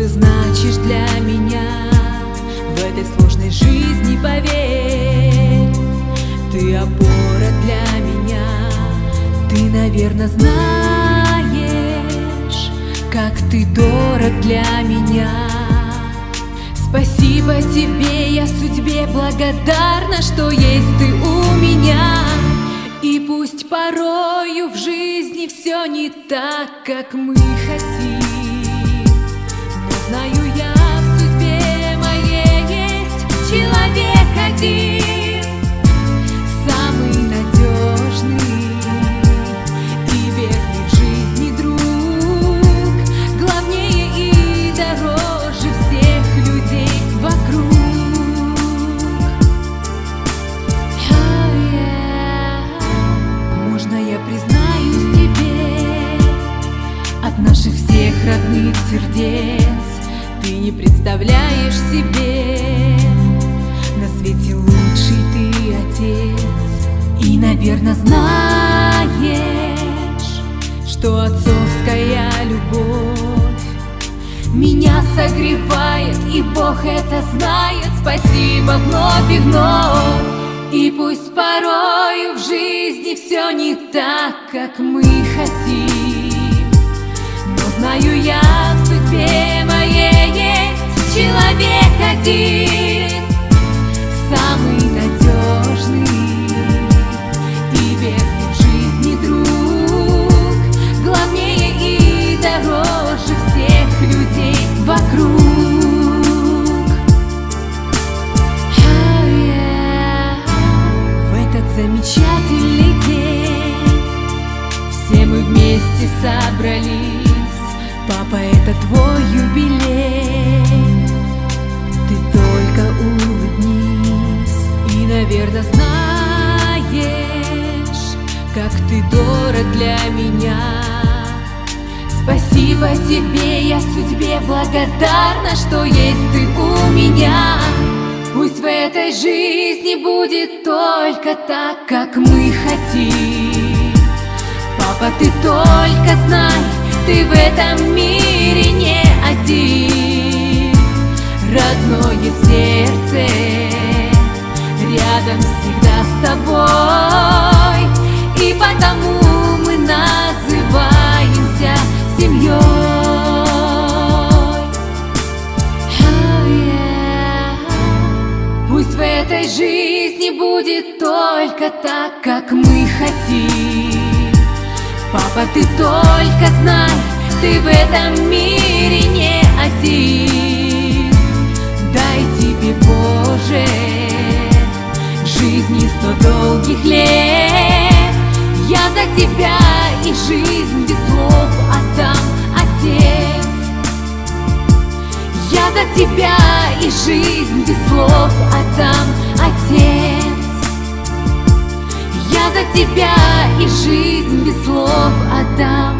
ты значишь для меня В этой сложной жизни, поверь Ты опора для меня Ты, наверное, знаешь Как ты дорог для меня Спасибо тебе, я судьбе благодарна, что есть ты у меня. И пусть порою в жизни все не так, как мы хотим. Ты не представляешь себе. На свете лучший ты отец И, наверное, знаешь Что отцовская любовь Меня согревает И Бог это знает. Спасибо вновь и вновь и пусть порою в жизни все не так, как мы хотим Дорог для меня Спасибо тебе, я судьбе благодарна, что есть ты у меня. Пусть в этой жизни будет только так, как мы хотим. Папа, ты только знай, ты в этом мире не один. Родное сердце рядом всегда с тобой, и потому мы называемся семьей. Oh, yeah. Пусть в этой жизни будет только так, как мы хотим. Папа, ты только знай, ты в этом мире не один. Жизнь без слов отдам, Отец. Я за тебя и жизнь без слов отдам, Отец. Я за тебя и жизнь без слов отдам.